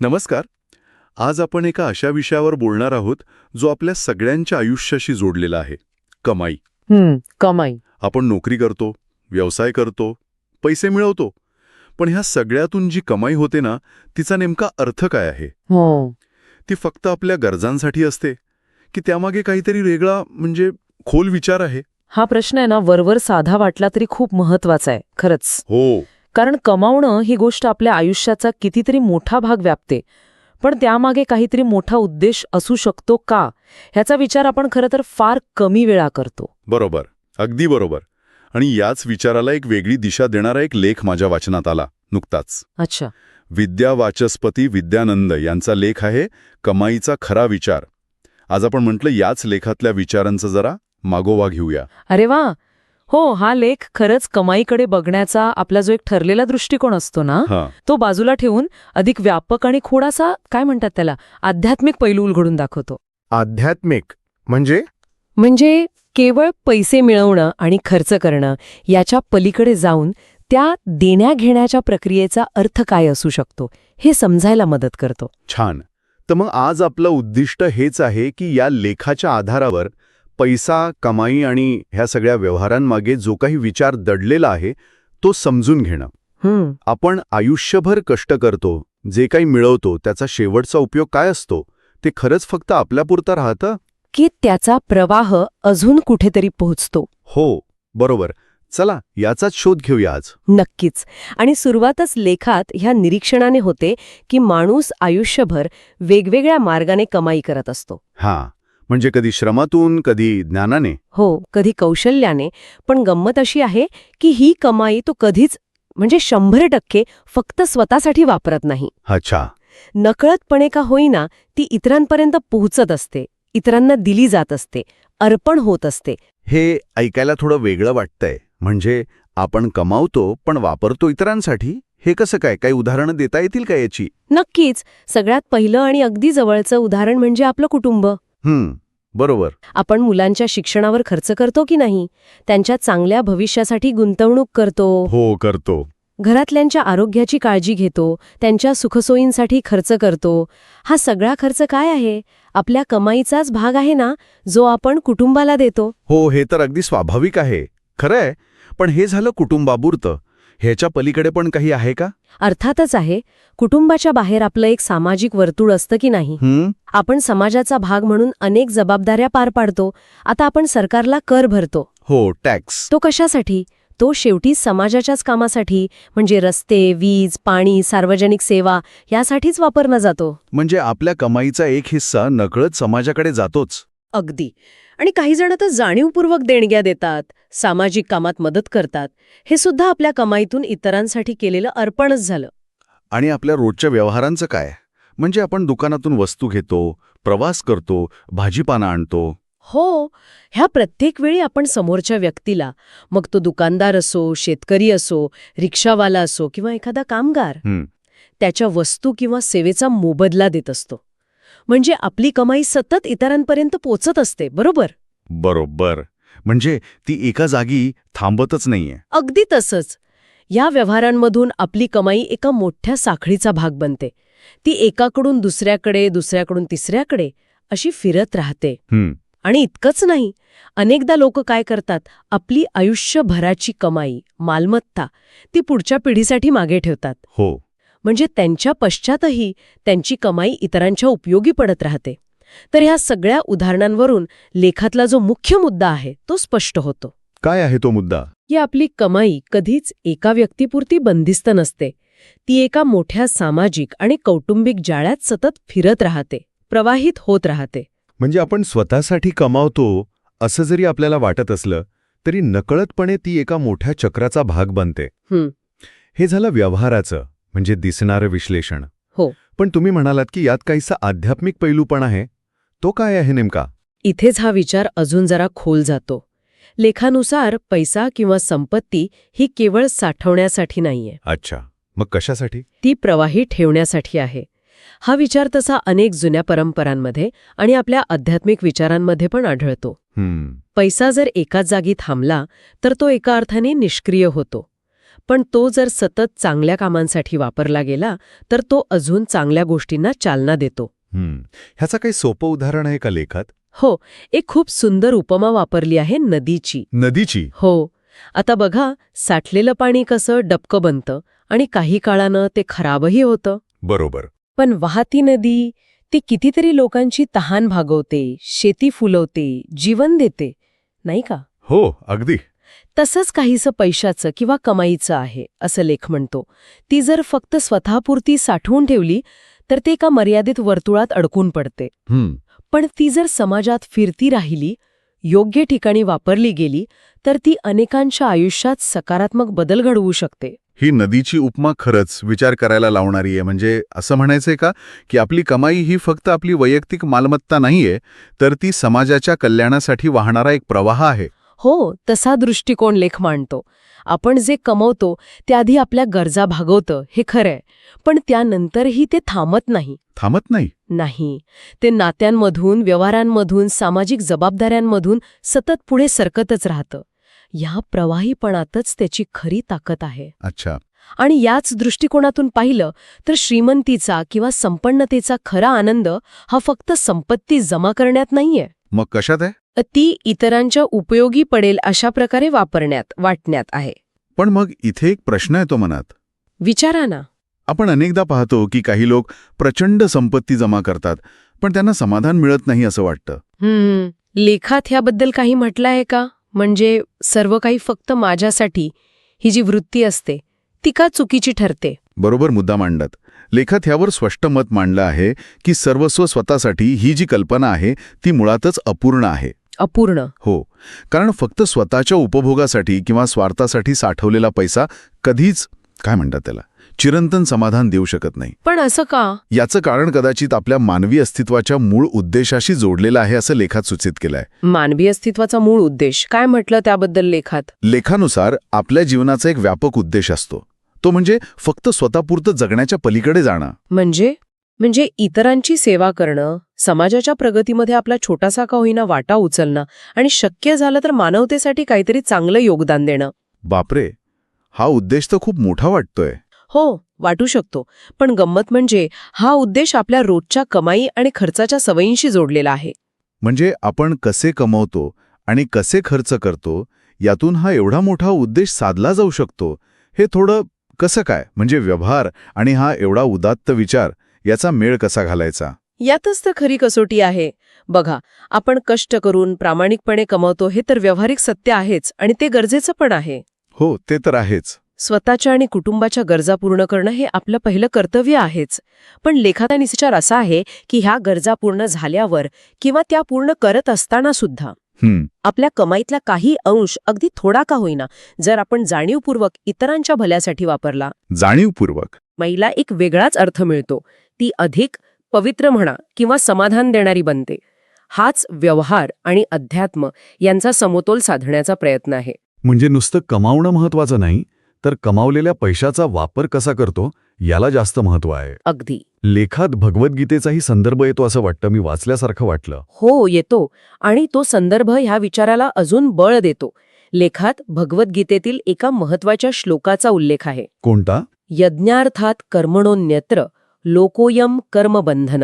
नमस्कार. आज आपण एका अशा विषयावर बोलणार आहोत जो आपल्या सगळ्यांच्या आयुष्याशी जोडलेला आहे कमाई. हम्म कमाई. आपण नोकरी करतो व्यवसाय करतो पैसे मिळवतो पण ह्या सगळ्यातून जी कमाई होते ना तिचा नेमका अर्थ काय आहे? हो. ती फक्त आपल्या गरजांसाठी असते की त्यामागे काहीतरी वेगळा म्हणजे खोल विचार आहे? हा प्रश्न आहे ना वरवर साधा वाटला तरी खूप महत्त्वाचा आहे खरंच. हो. कारण कमावणं ही गोष्ट आपल्या आयुष्याचा कितीतरी मोठा भाग व्यापते. पण त्यामागे काहीतरी मोठा उद्देश असू शकतो का? ह्याचा विचार आपण खरं तर फार कमी वेळा करतो. बरोबर. अगदी बरोबर. आणि याच विचाराला एक वेगळी दिशा देणारा एक लेख माझ्या वाचनात आला. नुकताच. अच्छा. विद्या वाचस्पती विद्यानंद यांचा लेख आहे कमाईचा खरा विचार. आज आपण म्हटलं याच लेखातल्या विचारांचा जरा मागोवा घेऊया. अरे वा! हो हा लेख खरंच कमाईकडे बघण्याचा आपला जो एक ठरलेला दृष्टिकोन असतो ना तो बाजूला ठेवून अधिक व्यापक आणि खोडासा काय म्हणतात त्याला आध्यात्मिक पैलू उलगडून दाखवतो. आध्यात्मिक म्हणजे? म्हणजे केवळ पैसे मिळवणं आणि खर्च करणं याच्या पलीकडे जाऊन त्या देण्या-घेण्याच्या प्रक्रियेचा अर्थ काय असू शकतो हे समजायला मदत करतो. छान. तर मग आज आपलं उद्दिष्ट हेच आहे की या लेखाच्या आधारावर पैसा कमाई आणि ह्या सगळ्या व्यवहारांमागे जो काही विचार दडलेला आहे तो समजून घेणं. हम्म. आपण आयुष्यभर कष्ट करतो जे काही मिळवतो त्याचा शेवटचा उपयोग काय असतो? ते खरंच फक्त आपल्यापुरतं राहतं? की त्याचा प्रवाह अजून कुठेतरी पोहोचतो. हो बरोबर. चला याचाच शोध घेऊया आज. नक्कीच. आणि सुरुवातच लेखात ह्या निरीक्षणाने होते की माणूस आयुष्यभर वेगवेगळ्या मार्गाने कमाई करत असतो. हां. म्हणजे कधी श्रमातून कधी ज्ञानाने. हो कधी कौशल्याने. पण गंमत अशी आहे की ही कमाई तो कधीच म्हणजे शंभर टक्के फक्त स्वतःसाठी वापरत नाही. अच्छा. नकळतपणे का होईना ती इतरांपर्यंत पोहोचत असते इतरांना दिली जात असते अर्पण होत असते. हे ऐकायला थोडं वेगळं वाटतंय. म्हणजे आपण कमावतो पण वापरतो इतरांसाठी? हे कसं काय? काही उदाहरणं देता येतील का याची? नक्कीच. सगळ्यात पहिलं आणि अगदी जवळचं उदाहरण म्हणजे आपलं कुटुंब. हं बरोबर. आपण मुलांच्या शिक्षणावर खर्च करतो की नाही? त्यांच्या चांगल्या भविष्यासाठी गुंतवणूक करतो? हो करतो. घरातल्यांच्या आरोग्याची काळजी घेतो? त्यांच्या सुखसोयींसाठी खर्च करतो? हा सगळा खर्च काय आहे? आपल्या कमाईचाच भाग आहे ना जो आपण कुटुंबाला देतो? हो हे तर अगदी स्वाभाविक आहे. खरंय पण हे झालं कुटुंबापुरतं. ह्याच्या पलीकडे पण काही आहे का? अर्थातच आहे. कुटुंबाच्या बाहेर आपलं एक सामाजिक वर्तुळ असतं की नाही? आपण समाजाचा भाग म्हणून अनेक जबाबदाऱ्या पार पाडतो. आता आपण सरकारला कर भरतो. हो टॅक्स. तो कशासाठी? तो शेवटी समाजाच्याच कामासाठी म्हणजे रस्ते वीज पाणी सार्वजनिक सेवा यासाठीच वापरला जातो. म्हणजे आपल्या कमाईचा एक हिस्सा नकळत समाजाकडे जातोच. अगदी. आणि काही जण तर जाणीवपूर्वक देणग्या देतात. सामाजिक कामात मदत करतात. हे सुद्धा आपल्या कमाईतून इतरांसाठी केलेलं अर्पणच झालं. आणि आपल्या रोजच्या व्यवहारांचं काय? म्हणजे आपण दुकानातून वस्तू घेतो प्रवास करतो भाजीपाला आणतो. हो ह्या प्रत्येक वेळी आपण समोरच्या व्यक्तीला मग तो दुकानदार असो शेतकरी असो रिक्षावाला असो किंवा एखादा कामगार. त्याच्या वस्तू किंवा सेवेचा मोबदला देत असतो. म्हणजे आपली कमाई सतत इतरांपर्यंत पोचत असते बरोबर? बरोबर. म्हणजे ती एका जागी थांबतच नाहीये. अगदी तसंच. या व्यवहारांमधून आपली कमाई एका मोठ्या साखळीचा भाग बनते. ती एकाकडून दुसऱ्याकडे दुसऱ्याकडून तिसऱ्याकडे अशी फिरत राहते. आणि इतकंच नाही अनेकदा लोक काय करतात आपली आयुष्यभराची कमाई मालमत्ता ती पुढच्या पिढीसाठी मागे ठेवतात. हो. म्हणजे त्यांच्या पश्चातही त्यांची कमाई इतरांच्या उपयोगी पडत राहते. तर ह्या सगळ्या उदाहरणांवरून लेखातला जो मुख्य मुद्दा आहे तो स्पष्ट होतो. काय आहे तो मुद्दा? की आपली कमाई कधीच एका व्यक्तीपुरती बंदिस्त नसते. ती एका मोठ्या सामाजिक आणि कौटुंबिक जाळ्यात सतत फिरत राहते प्रवाहित होत राहते. म्हणजे आपण स्वतःसाठी कमावतो असं जरी आपल्याला वाटत असलं तरी नकळतपणे ती एका मोठ्या चक्राचा भाग बनते. हं. हे झालं व्यवहाराचं म्हणजे दिसणारं विश्लेषण. हो. पण तुम्ही म्हणालात की यात काहीसा आध्यात्मिक पैलू पण आहे? तो काय आहे नेमका? इथेच हा विचार अजून जरा खोल जातो. लेखानुसार पैसा किंवा संपत्ती ही केवळ साठवण्यासाठी नाहीये. अच्छा मग कशासाठी? ती प्रवाही ठेवण्यासाठी आहे. हा विचार तसा अनेक जुन्या परंपरांमध्ये आणि आपल्या आध्यात्मिक विचारांमध्ये पण आढळतो. हम्म. पैसा जर एकाच जागी थांबला तर तो एका अर्थाने निष्क्रिय होतो. पण तो जर सतत चांगल्या कामांसाठी वापरला गेला तर तो अजून चांगल्या गोष्टींना चालना देतो. ह्याचं काही सोपं उदाहरण आहे का लेखात? हो एक खूप सुंदर उपमा वापरली आहे नदीची. नदीची? हो. आता बघा साठलेलं पाणी कसं डबकं बनतं आणि काही काळानं ते खराबही होतं. बरोबर. पण वाहती नदी ती कितीतरी लोकांची तहान भागवते शेती फुलवते जीवन देते नाही का? हो अगदी. तसंच काहीसं पैशाचं किंवा कमाईचं आहे असं लेख म्हणतो. ती जर फक्त स्वतःपुरती साठवून ठेवली तर ते एका मर्यादित वर्तुळात अडकून पडते. पण ती जर समाजात फिरती राहिली योग्य ठिकाणी वापरली गेली तर ती अनेकांच्या आयुष्यात सकारात्मक बदल घडवू शकते. ही नदीची उपमा खरंच विचार करायला लावणारी आहे. म्हणजे असं म्हणायचंय का? की आपली कमाई ही फक्त आपली वैयक्तिक मालमत्ता नाहीये तर ती समाजाच्या कल्याणासाठी वाहणारा एक प्रवाह आहे. हो तसा दृष्टिकोन लेख मांडतो. आपण जे कमवतो ते आधी आपल्या गरजा भागवतं हे खरंय. पण त्यानंतरही ते थांबत नाही. थांबत नाही? नाही. ते नात्यांमधून व्यवहारांमधून सामाजिक जबाबदाऱ्यांमधून सतत पुढे सरकतच राहतं. या प्रवाहीपणातच त्याची खरी ताकद आहे. अच्छा. आणि याच दृष्टिकोनातून पाहिलं तर श्रीमंतीचा किंवा संपन्नतेचा खरा आनंद हा फक्त संपत्ती जमा करण्यात नाहीये. मग कशात आहे? ती इतरांच्या उपयोगी पडेल अशा प्रकारे वापरण्यात वाटण्यात आहे. पण मग इथे एक प्रश्न येतो मनात. विचारा ना. आपण अनेकदा पाहतो की काही लोक प्रचंड संपत्ती जमा करतात पण त्यांना समाधान मिळत नाही असं वाटतं. हम्म लेखात ह्याबद्दल काही म्हटलं आहे का? म्हणजे सर्व काही फक्त माझ्यासाठी ही जी वृत्ती असते ती का चुकीची ठरते? बरोबर मुद्दा मांडत. लेखात ह्यावर स्पष्ट मत मांडलं आहे की सर्वस्व स्वतःसाठी ही जी कल्पना आहे ती मुळातच अपूर्ण आहे. अपूर्ण. हो. कारण फक्त स्वतःच्या उपभोगासाठी किंवा स्वार्थासाठी साठवलेला पैसा कधीच काय म्हणतात त्याला चिरंतन समाधान देऊ शकत नाही. पण असं का? याचं कारण कदाचित आपल्या मानवी अस्तित्वाच्या मूळ उद्देशाशी जोडलेलं आहे असं लेखात सूचित केलंय. मानवी अस्तित्वाचा मूळ उद्देश. काय म्हटलं त्याबद्दल लेखात? लेखानुसार आपल्या जीवनाचा एक व्यापक उद्देश असतो. तो म्हणजे फक्त स्वतःपुरतं जगण्याच्या पलीकडे जाणं. म्हणजे? म्हणजे इतरांची सेवा करणं समाजाच्या प्रगतीमध्ये आपला छोटासा का होईना वाटा उचलणं आणि शक्य झालं तर मानवतेसाठी काहीतरी चांगलं योगदान देणं. बापरे! हा उद्देश तर खूप मोठा वाटतोय. हो वाटू शकतो. पण गंमत म्हणजे हा उद्देश आपल्या रोजच्या कमाई आणि खर्चाच्या सवयींशी जोडलेला आहे. म्हणजे आपण कसे कमवतो आणि कसे खर्च करतो यातून हा एवढा मोठा उद्देश साधला जाऊ शकतो हे थोडं कसं काय? म्हणजे व्यवहार आणि हा एवढा उदात्त विचार याचा मेळ कसा घालायचा? यातच तर खरी कसोटी आहे. बघा आपण कष्ट करून प्रामाणिकपणे कमवतो हे तर व्यावहारिक सत्य आहेच आणि ते गरजेचं पण आहे. हो ते तर आहेच. स्वतःच्या आणि कुटुंबाच्या गरजा पूर्ण करणं हे आपलं पहिलं कर्तव्य आहेच. पण लेखाचा विचार असा आहे की ह्या गरजा पूर्ण झाल्यावर किंवा त्या पूर्ण करत असताना सुद्धा. आपल्या कमाईतला काही अंश अगदी थोडा का होईना जर आपण जाणीवपूर्वक इतरांच्या भल्यासाठी वापरला. जाणीवपूर्वक. मैला एक वेगळाच अर्थ मिळतो. ती अधिक पवित्र म्हणा किंवा समाधान देणारी बनते. हाच व्यवहार आणि अध्यात्म यांचा समतोल साधण्याचा प्रयत्न आहे. म्हणजे नुसतं कमावणं महत्वाचं नाही तर कमावलेल्या पैशाचा वापर कसा करतो? याला जास्त महत्त्व आहे. अगदी. लेखात भगवद्गीतेचाही संदर्भ येतो असं वाटतं मी वाचल्यासारखं वाटलं. हो येतो. आणि तो संदर्भ ह्या विचाराला अजून बळ देतो. लेखात भगवद्गीतेतील एका महत्त्वाच्या श्लोकाचा उल्लेख आहे. कोणता? यज्ञार्थात कर्मणोन्यत्र लोकोयम कर्मबंधन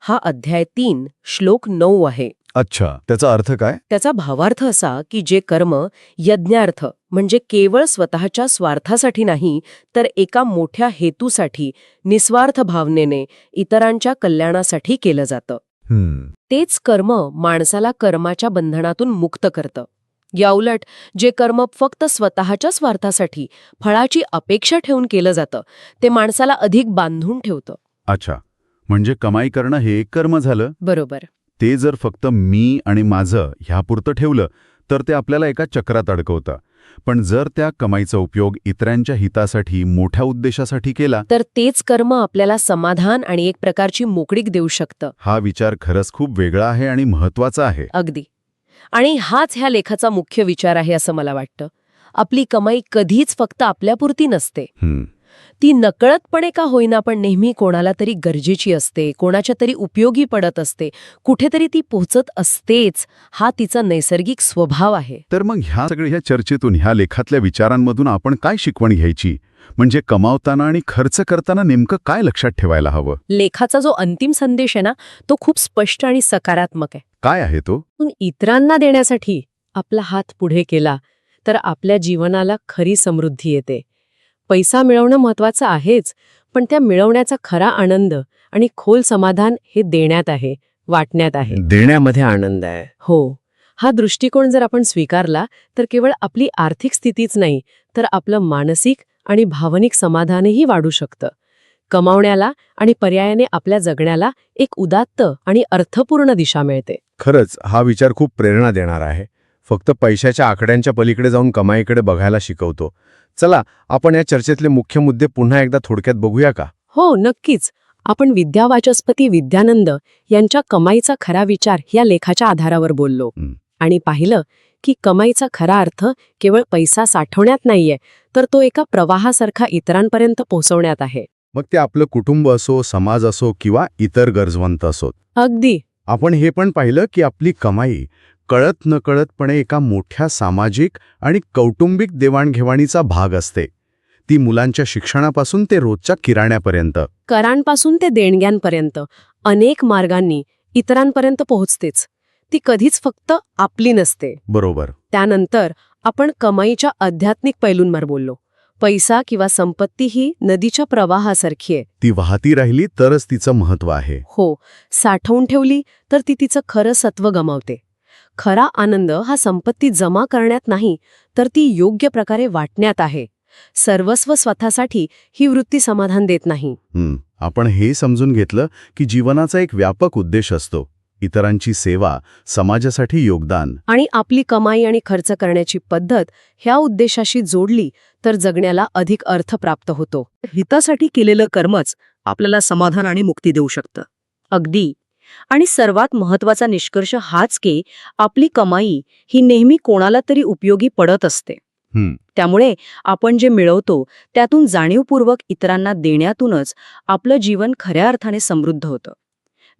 हा अध्याय तीन श्लोक नऊ आहे. अच्छा त्याचा अर्थ काय? त्याचा भावार्थ असा की जे कर्म यज्ञार्थ म्हणजे केवळ स्वतःच्या स्वार्थासाठी नाही तर एका मोठ्या हेतूसाठी निस्वार्थ भावनेने इतरांच्या कल्याणासाठी केलं जातं. तेच कर्म माणसाला कर्माच्या बंधनातून मुक्त करतं. याउलट जे कर्म फक्त स्वतःच्या स्वार्थासाठी फळाची अपेक्षा ठेवून केलं जातं ते माणसाला अधिक बांधून ठेवतं. अच्छा म्हणजे कमाई करणं हे एक कर्म झालं? बरोबर. ते जर फक्त मी आणि माझं ह्यापुरतं ठेवलं तर ते आपल्याला एका चक्रात अडकवतं. पण जर त्या कमाईचा उपयोग इतरांच्या हितासाठी मोठ्या उद्देशासाठी केला तर तेच कर्म आपल्याला समाधान आणि एक प्रकारची मोकळीक देऊ शकतं. हा विचार खरंच खूप वेगळा आहे आणि महत्त्वाचा आहे. अगदी. आणि हाच ह्या लेखाचा मुख्य विचार आहे असं मला वाटतं. आपली कमाई कधीच फक्त आपल्यापुरती नसते. हं, ती नकळतपणे का होईना पण नेहमी कोणाला तरी गरजेची असते कोणाच्या तरी उपयोगी पडत असते कुठेतरी ती पोहोचत असतेच हा तिचा नैसर्गिक स्वभाव आहे. तर मग ह्या सगळ्या ह्या चर्चेतून ह्या लेखातल्या विचारांमधून आपण काय शिकवण घ्यायची? म्हणजे कमावताना आणि खर्च करताना नेमकं काय लक्षात ठेवायला हवं? लेखाचा जो अंतिम संदेश आहे ना तो खूप स्पष्ट आणि सकारात्मक आहे. काय आहे तो? इतरांना देण्यासाठी आपला हात पुढे केला तर आपल्या जीवनाला खरी समृद्धी येते. पैसा मिळवणं महत्वाचं आहेच पण त्या मिळवण्याचा खरा आनंद आणि खोल समाधान हे देण्यात आहे वाटण्यात आहे. देण्यामध्ये आनंद आहे. हो. हा दृष्टिकोन जर आपण स्वीकारला तर केवळ आपली आर्थिक स्थितीच नाही तर आपलं मानसिक आणि भावनिक समाधानही वाढू शकतं. कमावण्याला आणि पर्यायाने आपल्या जगण्याला एक उदात्त आणि अर्थपूर्ण दिशा मिळते. खरंच हा विचार खूप प्रेरणा देणार आहे. फक्त पैशाच्या आकड्यांच्या पलीकडे जाऊन कमाईकडे बघायला शिकवतो. चला आपण या चर्चेतले मुख्य मुद्दे पुन्हा एकदा थोडक्यात बघूया का? हो नक्कीच. आपण विद्यावाचस्पती विद्यानंद यांच्या कमाईचा खरा विचार या लेखाच्या आधारावर बोललो. आणि पाहिलं की कमाईचा खरा अर्थ केवळ पैसा साठवण्यात नाहीये तर तो एका प्रवाहासारखा इतरांपर्यंत पोहोचवण्यात आहे. मग ते आपलं कुटुंब असो समाज असो किंवा इतर गरजवंत असोत. अगदी. आपण हे पण पाहिलं की आपली कमाई कळत नकळतपणे एका मोठ्या सामाजिक आणि कौटुंबिक देवाणघेवाणीचा भाग असते. ती मुलांच्या शिक्षणापासून ते रोजच्या किराण्यापर्यंत. करांपासून ते देणग्यांपर्यंत अनेक मार्गांनी इतरांपर्यंत पोहोचतेच. ती कधीच फक्त आपली नसते. बरोबर. त्यानंतर आपण कमाईच्या आध्यात्मिक पैलूंवर बोललो. पैसा किंवा संपत्ती ही नदीच्या प्रवाहासारखी आहे. ती वाहती राहिली तरच तिचं महत्त्व आहे. हो साठवून ठेवली तर ती तिचं खरं सत्व गमावते. खरा आनंद हा संपत्ती जमा करण्यात नाही तर ती योग्य प्रकारे वाटण्यात आहे. सर्वस्व स्वतःसाठी ही वृत्ती समाधान देत नाही. आपण हे समजून घेतलं की जीवनाचा एक व्यापक उद्देश असतो. इतरांची सेवा समाजासाठी योगदान. आणि आपली कमाई आणि खर्च करण्याची पद्धत ह्या उद्देशाशी जोडली तर जगण्याला अधिक अर्थ प्राप्त होतो. हितासाठी केलेलं कर्मच आपल्याला समाधान आणि मुक्ती देऊ शकतं. अगदी. आणि सर्वात महत्त्वाचा निष्कर्ष हाच की आपली कमाई ही नेहमी कोणाला तरी उपयोगी पडत असते. त्यामुळे आपण जे मिळवतो त्यातून जाणीवपूर्वक इतरांना देण्यातूनच आपलं जीवन खऱ्या अर्थाने समृद्ध होतं.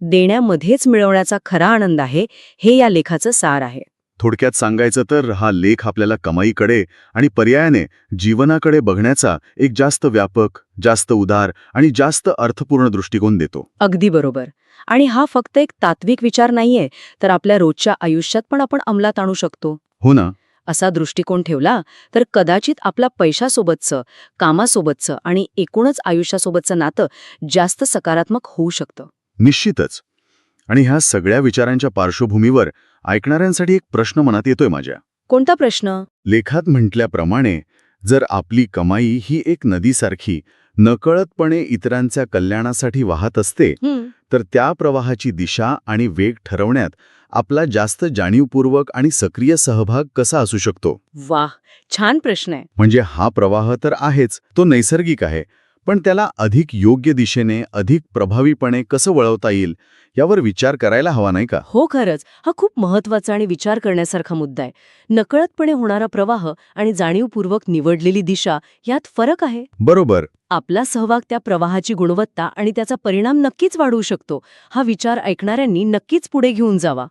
देण्यामध्येच मिळवण्याचा खरा आनंद आहे हे या लेखाचं सार आहे. थोडक्यात सांगायचं तर हा लेख आपल्याला कमाईकडे आणि पर्यायाने जीवनाकडे बघण्याचा एक जास्त व्यापक जास्त उदार आणि जास्त अर्थपूर्ण दृष्टिकोन देतो. अगदी बरोबर. आणि हा फक्त एक तात्विक विचार नाहीये तर आपल्या रोजच्या आयुष्यात पण आपण अंमलात आणू शकतो. हो ना. असा दृष्टिकोन ठेवला तर कदाचित आपला पैशासोबतचं कामासोबतचं आणि एकूणच आयुष्यासोबतचं नातं जास्त सकारात्मक होऊ शकतं. निश्चितच. आणि ह्या सगळ्या विचारांच्या पार्श्वभूमीवर ऐकणाऱ्यांसाठी एक प्रश्न मनात येतोय माझ्या. कोणता प्रश्न? लेखात म्हटल्याप्रमाणे जर आपली कमाई ही एक नदीसारखी नकळतपणे इतरांच्या कल्याणासाठी वाहत असते तर त्या प्रवाहाची दिशा आणि वेग ठरवण्यात आपला जास्त जाणीवपूर्वक आणि सक्रिय सहभाग कसा असू शकतो? वाह! छान प्रश्न आहे. म्हणजे हा प्रवाह तर आहेच तो नैसर्गिक आहे. पण त्याला अधिक योग्य दिशेने अधिक प्रभावीपणे कसं वळवता येईल यावर विचार करायला हवा नाही का? हो खरंच. हा खूप महत्त्वाचा आणि विचार करण्यासारखा मुद्दा आहे. नकळतपणे होणारा प्रवाह आणि जाणीवपूर्वक निवडलेली दिशा यात फरक आहे? बरोबर. आपला सहभाग त्या प्रवाहाची गुणवत्ता आणि त्याचा परिणाम नक्कीच वाढवू शकतो हा विचार ऐकणाऱ्यांनी नक्कीच पुढे घेऊन जावा.